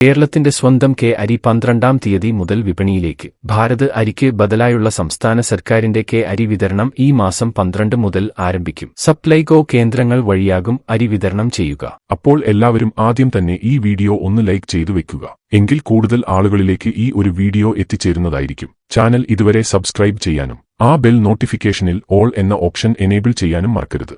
കേരളത്തിന്റെ സ്വന്തം കെ അരി പന്ത്രണ്ടാം തീയതി മുതൽ വിപണിയിലേക്ക്. ഭാരത് അരിക്ക് ബദലായുള്ള സംസ്ഥാന സർക്കാരിന്റെ കെ അരി വിതരണം ഈ മാസം പന്ത്രണ്ട് മുതൽ ആരംഭിക്കും. സപ്ലൈകോ കേന്ദ്രങ്ങൾ വഴിയാകും അരി വിതരണം ചെയ്യുക. അപ്പോൾ എല്ലാവരും ആദ്യം തന്നെ ഈ വീഡിയോ ഒന്ന് ലൈക്ക് ചെയ്തു വെക്കുക. എങ്കിൽ കൂടുതൽ ആളുകളിലേക്ക് ഈ ഒരു വീഡിയോ എത്തിച്ചേരുന്നതായിരിക്കും. ചാനൽ ഇതുവരെ സബ്സ്ക്രൈബ് ചെയ്യാനും ആ ബെൽ നോട്ടിഫിക്കേഷനിൽ ഓൾ എന്ന ഓപ്ഷൻ എനേബിൾ ചെയ്യാനും മറക്കരുത്.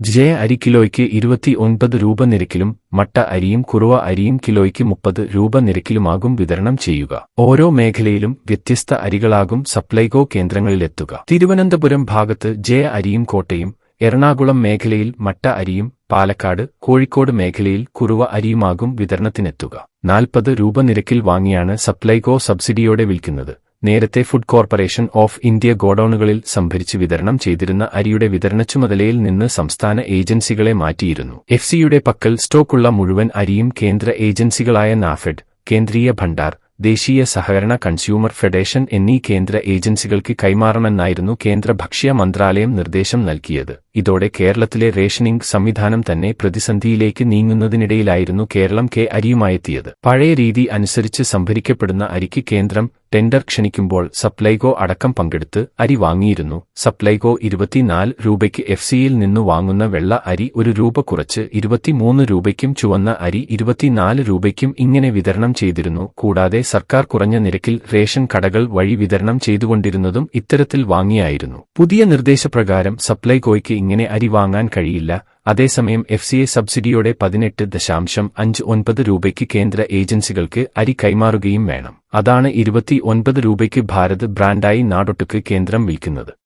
ജയ അരി കിലോയ്ക്ക് ഇരുപത്തി ഒൻപത് രൂപ നിരക്കിലും മട്ട അരിയും കുറുവ അരിയും കിലോയ്ക്ക് മുപ്പത് രൂപ നിരക്കിലുമാകും വിതരണം ചെയ്യുക. ഓരോ മേഖലയിലും വ്യത്യസ്ത അരികളാകും സപ്ലൈകോ കേന്ദ്രങ്ങളിലെത്തുക. തിരുവനന്തപുരം ഭാഗത്ത് ജയ അരിയും കോട്ടയും എറണാകുളം മേഖലയിൽ മട്ട അരിയും പാലക്കാട് കോഴിക്കോട് മേഖലയിൽ കുറുവ അരിയുമാകും വിതരണത്തിനെത്തുക. നാൽപ്പത് രൂപ നിരക്കിൽ വാങ്ങിയാണ് സപ്ലൈകോ സബ്സിഡിയോടെ വിൽക്കുന്നത്. നേരത്തെ ഫുഡ് കോർപ്പറേഷൻ ഓഫ് ഇന്ത്യ ഗോഡൌണുകളിൽ സംഭരിച്ച് വിതരണം ചെയ്തിരുന്ന അരിയുടെ വിതരണ ചുമതലയിൽ നിന്ന് സംസ്ഥാന ഏജൻസികളെ മാറ്റിയിരുന്നു. എഫ് സിയുടെ പക്കൽ സ്റ്റോക്കുള്ള മുഴുവൻ അരിയും കേന്ദ്ര ഏജൻസികളായ നാഫെഡ് കേന്ദ്രീയ ഭണ്ഡാർ ദേശീയ സഹകരണ കൺസ്യൂമർ ഫെഡറേഷൻ എന്നീ കേന്ദ്ര ഏജൻസികൾക്ക് കൈമാറണമെന്നായിരുന്നു കേന്ദ്ര ഭക്ഷ്യ മന്ത്രാലയം നിർദ്ദേശം നൽകിയത്. ഇതോടെ കേരളത്തിലെ റേഷനിംഗ് സംവിധാനം തന്നെ പ്രതിസന്ധിയിലേക്ക് നീങ്ങുന്നതിനിടയിലായിരുന്നു കേരളം കെ അരിയുമായെത്തിയത്. പഴയ രീതി അനുസരിച്ച് സംഭരിക്കപ്പെടുന്ന അരിക്ക് കേന്ദ്രം ടെൻഡർ ക്ഷണിക്കുമ്പോൾ സപ്ലൈകോ അടക്കം പങ്കെടുത്ത് അരി വാങ്ങിയിരുന്നു. സപ്ലൈകോ ഇരുപത്തിനാല് രൂപയ്ക്ക് എഫ് സിയിൽ നിന്നു വാങ്ങുന്ന വെള്ള അരി ഒരു രൂപ കുറച്ച് ഇരുപത്തിമൂന്ന് രൂപയ്ക്കും ചുവന്ന അരി ഇരുപത്തിനാല് രൂപയ്ക്കും ഇങ്ങനെ വിതരണം ചെയ്തിരുന്നു. കൂടാതെ സർക്കാർ കുറഞ്ഞ നിരക്കിൽ റേഷൻ കടകൾ വഴി വിതരണം ചെയ്തുകൊണ്ടിരുന്നതും ഇത്തരത്തിൽ വാങ്ങിയായിരുന്നു. പുതിയ നിർദ്ദേശപ്രകാരം സപ്ലൈകോയ്ക്ക് ഇങ്ങനെ അരി വാങ്ങാൻ കഴിയില്ല. അതേസമയം എഫ് സിയെ സബ്സിഡിയോടെ പതിനെട്ട് ദശാംശം അഞ്ച് ഒൻപത് രൂപയ്ക്ക് കേന്ദ്ര ഏജൻസികൾക്ക് അരി കൈമാറുകയും വേണം. അതാണ് ഇരുപത്തി ഒൻപത് രൂപയ്ക്ക് ഭാരത് ബ്രാൻഡായി നാടൊട്ടുക്ക് കേന്ദ്രം വിൽക്കുന്നത്.